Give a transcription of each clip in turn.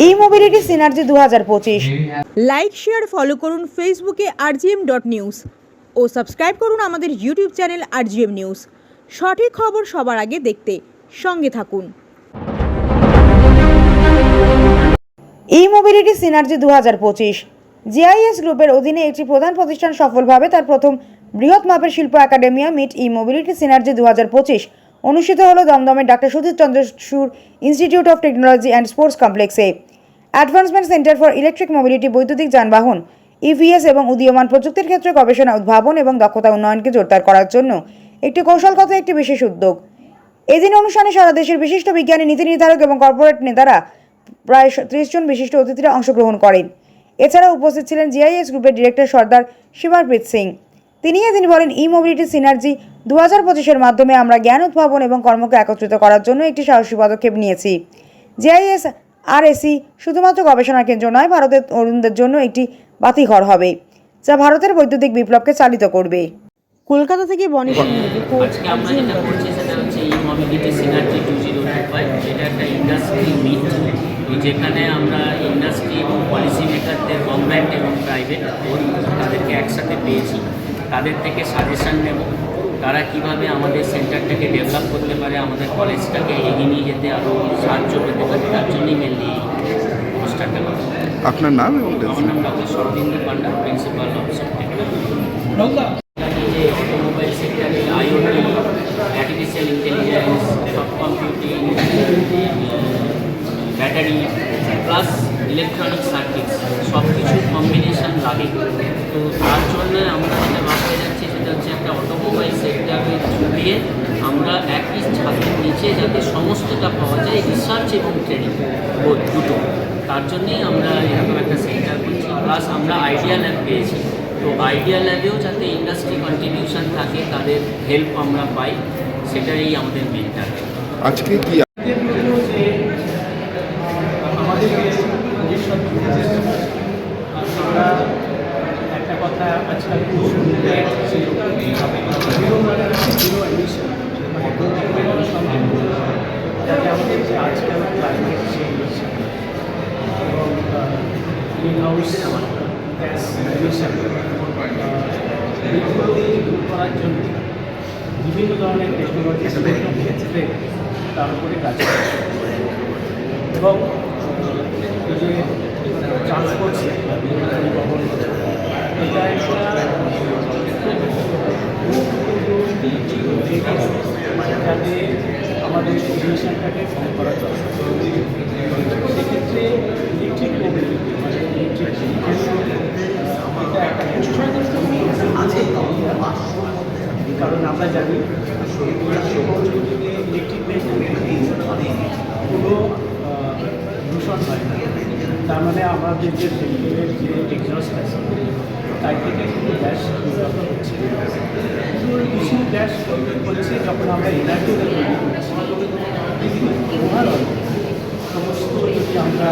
ই mobility synergy দু হাজার পঁচিশ। লাইক শেয়ার ফলো করুন ফেসবুকে আরজিএম ডট নিউজ ও সাবস্ক্রাইব করুন আমাদের ইউটিউব চ্যানেল আরজিএম নিউজ সঠিক খবর সবার আগে দেখতে সঙ্গে থাকুন। ই মোবিলিটি সিনার্জি দু হাজার পঁচিশ জিআইএস গ্রুপের অধীনে একটি প্রধান প্রতিষ্ঠান সফলভাবে তার প্রথম বৃহৎ মাপের শিল্প academia meet e mobility synergy দু হাজার পঁচিশ। অনুষ্ঠিত হলো দমদমের doctor Sudhir Chandra Sur institute of technology and sports কমপ্লেক্সে। Advancement centre for electric mobility, বৈদ্যুতিক যানবাহন ইভিএস এবং উদীয়মান প্রযুক্তির ক্ষেত্রে গবেষণা, উদ্ভাবন এবং দক্ষতা উন্নয়নকে জোরদার করার জন্য একটি কৌশলগত একটি বিশেষ উদ্যোগ। এদিন অনুষ্ঠানে সারা দেশের বিশিষ্ট বিজ্ঞানী, নীতি নির্ধারক এবং কর্পোরেট নেতারা প্রায় ত্রিশ জন বিশিষ্ট অতিথিরা অংশগ্রহণ করেন। এছাড়া উপস্থিত ছিলেন জিআইএস গ্রুপের ডিরেক্টর সর্দার শিমারপ্রীত সিং। তিনি এদিন বলেন ই মোবিলিটি সিনার্জি দু হাজার পঁচিশের মাধ্যমে আমরা জ্ঞান উদ্ভাবন এবং কর্মকে একত্রিত করার জন্য একটি সাহসী পদক্ষেপ নিয়েছি। জিআইএস আর এসি শুধুমাত্র গবেষণা কেন্দ্র নয় ভারতের তরুণদের জন্য একটি বাতিঘর হবে যা ভারতের বৈদ্যুতিক বিপ্লবকে চালিত করবে। কলকাতা থেকে বনি আজকে আমরা যেটা করছি সেটা হচ্ছে E mobility synergy to zero এটা একটা ইন্ডাস্ট্রি মিট যেখানে আমরা ইন্ডাস্ট্রি এবং পলিসি মেকারদের গভর্নমেন্ট এবং প্রাইভেট তাদেরকে একসাথে পেয়েছি। তাদের থেকে সাজেশন নেব। তারা কীভাবে আমাদের সেন্টারটাকে ডেভেলপ করতে পারে আমাদের কলেজটাকে এগিয়ে নিয়ে যেতে আরও সাহায্য পেতে পারে তার জন্যই মেনলি অনুষ্ঠানটা করা। আপনার নাম এবং আমার নাম doctor Saradindu Panda principal of জানি যে অটোমোবাইল সেক্টরে আইওটি আর্টিফিশিয়াল ইন্টেলিজেন্স সব computing battery plus electronic circuits সব কিছুর কম্বিনেশন লাগে। তো তার জন্য আমরা যেটা ভাবতে যাচ্ছি সেটা হচ্ছে একটা অটোমোবাইল সেক্টরে ঝুলিয়ে আমরা একই ছাদের নিচে যাতে সমস্তটা পাওয়া যায় রিসার্চ এবং ট্রেনিং বোধ দুটো। তার জন্যেই আমরা এরকম একটা সেন্টার করছি প্লাস আমরা আইডিয়া ল্যাব পেয়েছি। তো আইডিয়া ল্যাবেও যাতে ইন্ডাস্ট্রি কন্ট্রিবিউশন থাকে, তাদের হেল্প আমরা পাই, সেটাই আমাদের মেন টার্গেট আজকে কি আমাদের ভবিষ্যৎ আমরা একটা কথা আজকাল খুব শুনতে আসছি জিরো মানে হচ্ছে জিরো এমিশন যাতে আমাদের যে আজকাল ক্লাইমেট চেঞ্জ এবং গ্রিন হাউস গ্যাস এমিশন এগুলোকে দূর করার জন্য বিভিন্ন ধরনের টেকনোলজি ক্ষেত্রে তার উপরে কাজ এবং যে ট্রান্সপোর্ট পরিবহন এটা একটা যাতে আমাদের ইমিশনটাকে কম করা যায় সেক্ষেত্রে ইলেকট্রিক মানে ইলেকট্রিক এটা একটা আছে কারণ আমরা জানি ইলেকট্রিক কোনো দূষণ হয় না তার মানে আমাদের যে ভেহিকেলের যে এক্সস্ট আছে তাই থেকে কিন্তু গ্যাস নির্গত হচ্ছে কিছু গ্যাস হচ্ছে যখন আমরা এনার্জি ওভারঅল সমস্ত যদি আমরা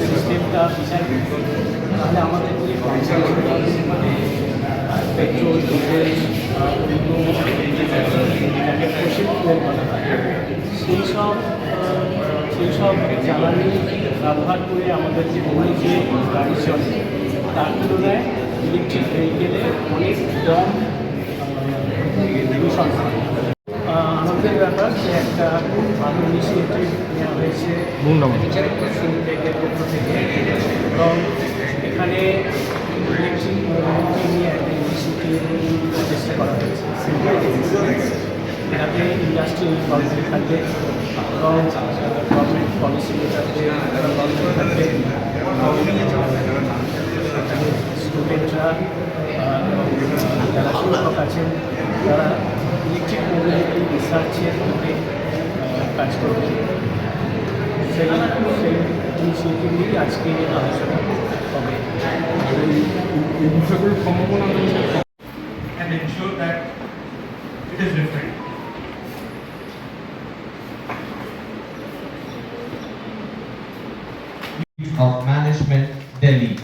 সিস্টেমটা বিচার করি তাহলে আমাদের যে মানে পেট্রোল ডিজেল যেটাকে ফসিল ফুয়েল বলা হয় সেই সব সেই সব জ্বালানি ব্যবহার করে আমাদের যে মূল যে গাড়ি চলে তার তুলনায় ইলেকট্রিক ভেহিকেলে অনেক কম দূষণ হয়। ব্যাপার যে একটা খুব ভালো ইনিশিয়েটিভ নেওয়া হয়েছে পক্ষ থেকে এবং এখানে ইলেকট্রিক নিয়ে একটা ইনিশিয়েটিভ চেষ্টা করা হয়েছে এটাতে ইন্ডাস্ট্রি ইনভলভমেন্ট থাকবে এবং গভর্নমেন্ট পলিসি ইনভলভমেন্ট থাকবে ইনিশিয়েটিভ নিয়েই আজকে আলোচনা হবে and ensure that it is different. of Management, Delhi.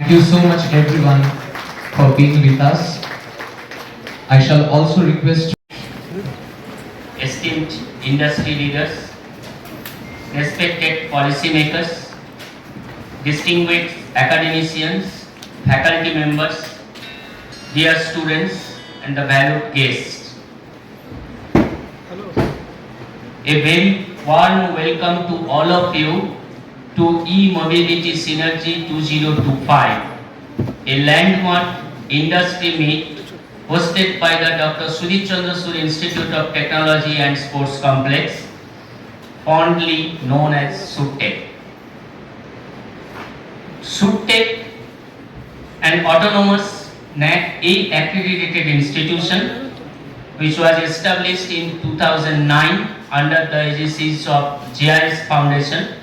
Thank you so much everyone for being with us. I shall also request esteemed industry leaders, respected policymakers, distinguished academicians, faculty members, dear students, and the valued guests. Hello. A very warm welcome to all of you to e-mobility synergy 2025, a landmark industry meet hosted by the Dr. Sudhir Chandra Sur Institute of Technology and Sports Complex, fondly known as SUTEC. SUTEC, an autonomous NAC A accredited institution which was established in 2009 under the agencies of GIS Foundation